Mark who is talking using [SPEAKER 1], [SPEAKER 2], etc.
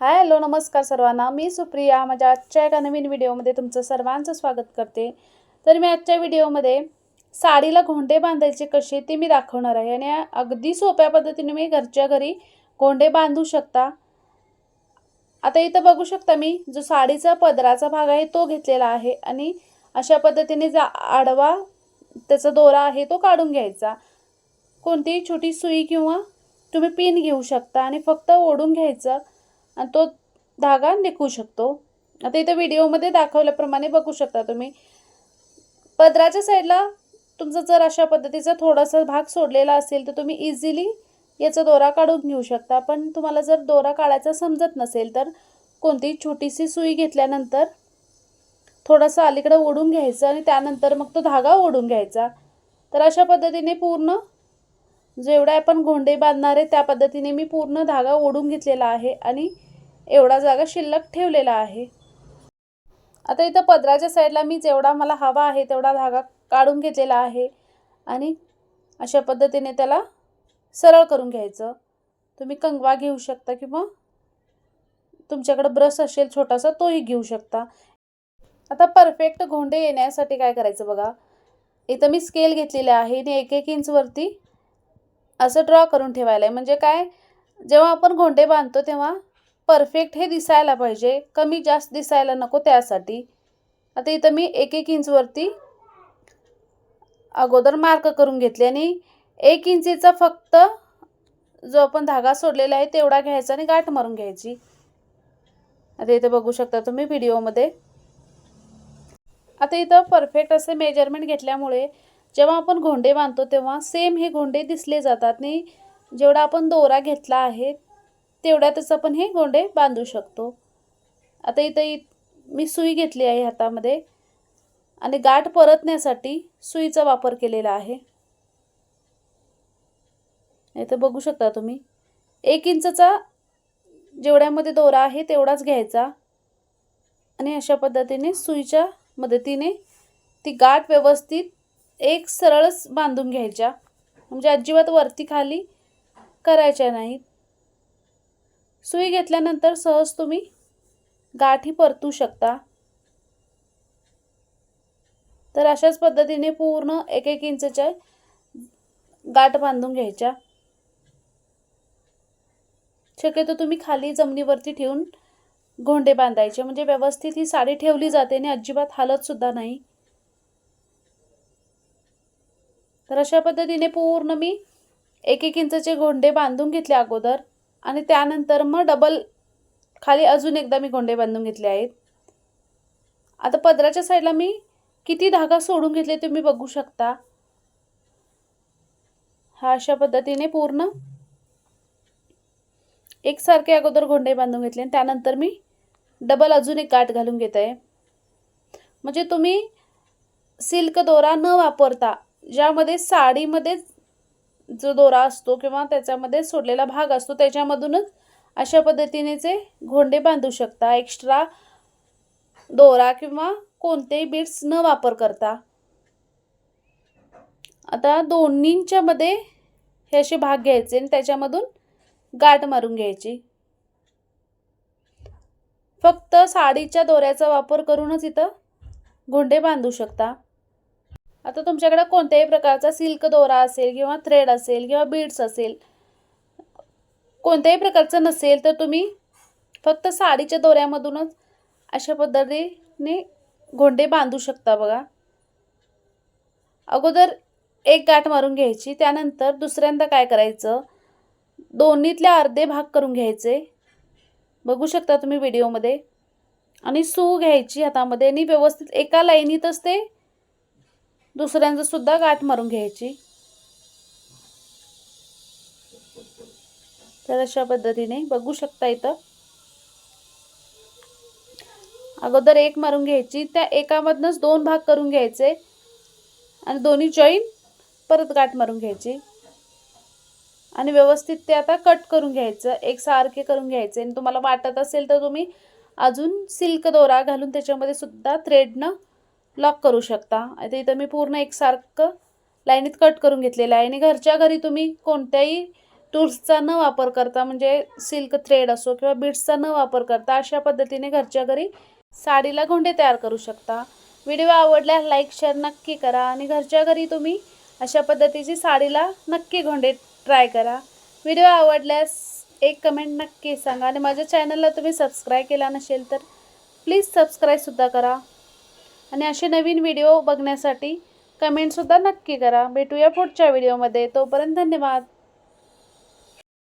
[SPEAKER 1] Hi hello नमस्कार सर्वांना. मी सुप्रिया. माझ्या आजच्या एका नवीन व्हिडिओमध्ये तुमचं सर्वांचं स्वागत करते. तर मी आजच्या व्हिडिओमध्ये साडीला घोंडे बांधायचे कसे ते मी दाखवणार आहे आणि अगदी सोप्या पद्धतीने मी घरच्या घरी घोंडे बांधू शकता. आता इथं बघू शकता मी जो साडीचा पदराचा भाग आहे तो घेतलेला आहे आणि अशा पद्धतीने जा आडवा त्याचा दोरा आहे तो काढून घ्यायचा. कोणतीही छोटी सुई किंवा तुम्ही पिन घेऊ शकता आणि फक्त ओढून घ्यायचं. आणि तो धागा निघू शकतो. आता इथं व्हिडिओमध्ये दाखवल्याप्रमाणे बघू शकता तुम्ही. पदराच्या साईडला तुमचा जर अशा पद्धतीचा थोडासा भाग सोडलेला असेल तर तुम्ही इझिली याचा दोरा काढून घेऊ शकता. पण तुम्हाला जर दोरा काढायचा समजत नसेल तर कोणतीही छोटीशी सुई घेतल्यानंतर थोडंसं अलीकडं ओढून घ्यायचं आणि त्यानंतर मग तो धागा ओढून घ्यायचा. तर अशा पद्धतीने पूर्ण जेवढे आपण घोंडे बांधणार आहे त्या पद्धतीने मी पूर्ण धागा ओढून घेतलेला आहे आणि एवढा जागा शिल्लक ठेवलेला आहे. आता इथं पदराच्या साईडला मी जेवढा मला हवा आहे तेवढा धागा काढून घेतलेला आहे. आणि अशा पद्धतीने त्याला सरळ करून घ्यायचं. तुम्ही कंगवा घेऊ शकता किंवा तुमच्याकडं ब्रश असेल छोटासा तोही घेऊ शकता. आता परफेक्ट घोंडे येण्यासाठी काय करायचं बघा. इथं मी स्केल घेतलेले आहे. आणि एक एक इंचवरती असं ड्रॉ करून ठेवायला आहे. म्हणजे काय? जेव्हा आपण घोंडे बांधतो तेव्हा परफेक्ट हे दिसायला पाहिजे. कमी जास्त दिसायला नको त्यासाठी. आता इथं मी एक एक इंचवरती अगोदर मार्क करून घेतले आणि एक इंचीचा फक्त जो आपण धागा सोडलेला आहे तेवढा घ्यायचा आणि गाठ मारून घ्यायची. आता इथं बघू शकता तुम्ही व्हिडिओमध्ये. आता इथं परफेक्ट असे मेजरमेंट घेतल्यामुळे जेव्हा आपण घोंडे बांधतो तेव्हा सेम हे घोंडे दिसले जातात आणि जेवढा आपण दोरा घेतला आहे तेवढ्यातच आपण हे गोंडे बांधू शकतो. आता इथं मी सुई घेतली आहे हातामध्ये आणि गाठ परतण्यासाठी सुईचा वापर केलेला आहे. इथं बघू शकता तुम्ही. एक इंचचा जेवढ्यामध्ये दोरा आहे तेवढाच घ्यायचा. आणि अशा पद्धतीने सुईच्या मदतीने ती गाठ व्यवस्थित एक सरळच बांधून घ्यायच्या. म्हणजे अजिबात वरती खाली करायच्या नाहीत. सुई घेतल्यानंतर सहज तुम्ही गाठी परतू शकता. तर अशाच पद्धतीने पूर्ण एक एक इंचच्या गाठ बांधून घ्यायच्या. शक्यतो तुम्ही खाली जमिनीवरती ठेवून घोंडे बांधायचे. म्हणजे व्यवस्थित ही साडी ठेवली जाते आणि अजिबात हालत सुद्धा नाही. तर अशा पद्धतीने पूर्ण मी एक एक इंचचे घोंडे बांधून घेतले अगोदर. आणि त्यानंतर मग डबल खाली अजून एकदा मी गोंडे बांधून घेतले आहेत. आता पदराच्या साईडला मी किती धागा सोडून घेतले तुम्ही बघू शकता. हा अशा पद्धतीने पूर्ण एकसारखे अगोदर गोंडे बांधून घेतले आणि त्यानंतर मी डबल अजून एक गाठ घालून घेत आहे. म्हणजे तुम्ही सिल्क दोरा न वापरता ज्यामध्ये साडीमध्येच जो दोरा असतो किंवा त्याच्यामध्ये सोडलेला भाग असतो त्याच्यामधूनच अशा पद्धतीनेचे घोंडे बांधू शकता. एक्स्ट्रा दोरा किंवा कोणतेही बीड्स न वापर करता. आता दोन्हींच्या मध्ये हे असे भाग घ्यायचे आणि त्याच्यामधून गाठ मारून घ्यायची. फक्त साडीच्या दोऱ्याचा वापर करूनच इथं घोंडे बांधू शकता. आता तुमच्याकडे कोणत्याही प्रकारचा सिल्क दोरा असेल किंवा थ्रेड असेल किंवा बीड्स असेल कोणत्याही प्रकारचं नसेल तर तुम्ही फक्त साडीच्या दोऱ्यामधूनच अशा पद्धतीने घोंडे बांधू शकता बघा. अगोदर एक गाठ मारून घ्यायची त्यानंतर दुसऱ्यांदा काय करायचं दोन्हीतले अर्धे भाग करून घ्यायचे. बघू शकता तुम्ही व्हिडिओमध्ये. आणि सू घ्यायची हातामध्ये आणि व्यवस्थित एका लाईनीतच ते दुसऱ्यांचं सुद्धा गाठ मारून घ्यायची. तर अशा पद्धतीने बघू शकता इथं. अगोदर एक मारून घ्यायची त्या एकामधनंच दोन भाग करून घ्यायचे. आणि दोन्ही जॉईन परत गाठ मारून घ्यायची. आणि व्यवस्थित ते आता कट करून घ्यायचं एक सारखे करून घ्यायचे. आणि तुम्हाला वाटत असेल तर तुम्ही अजून सिल्क दोरा घालून त्याच्यामध्ये सुद्धा थ्रेडनं लॉक करू शकता. आता इथं मी पूर्ण एकसारखं लाईनीत कट करून घेतलेलं आहे. आणि घरच्या घरी तुम्ही कोणत्याही टूल्सचा न वापर करता म्हणजे सिल्क थ्रेड असो किंवा बीड्सचा न वापर करता अशा पद्धतीने घरच्या घरी साडीला घोंडे तयार करू शकता. व्हिडिओ आवडल्यास लाईक शेअर नक्की करा. आणि घरच्या घरी तुम्ही अशा पद्धतीची साडीला नक्की घोंडे ट्राय करा. व्हिडिओ आवडल्यास एक कमेंट नक्की सांगा. आणि माझ्या चॅनलला तुम्ही सबस्क्राईब केला नसेल तर प्लीज सबस्क्राईबसुद्धा करा. आणि असे नवीन व्हिडिओ बघण्यासाठी कमेंटसुद्धा नक्की करा. भेटूया पुढच्या व्हिडिओमध्ये. तोपर्यंत धन्यवाद.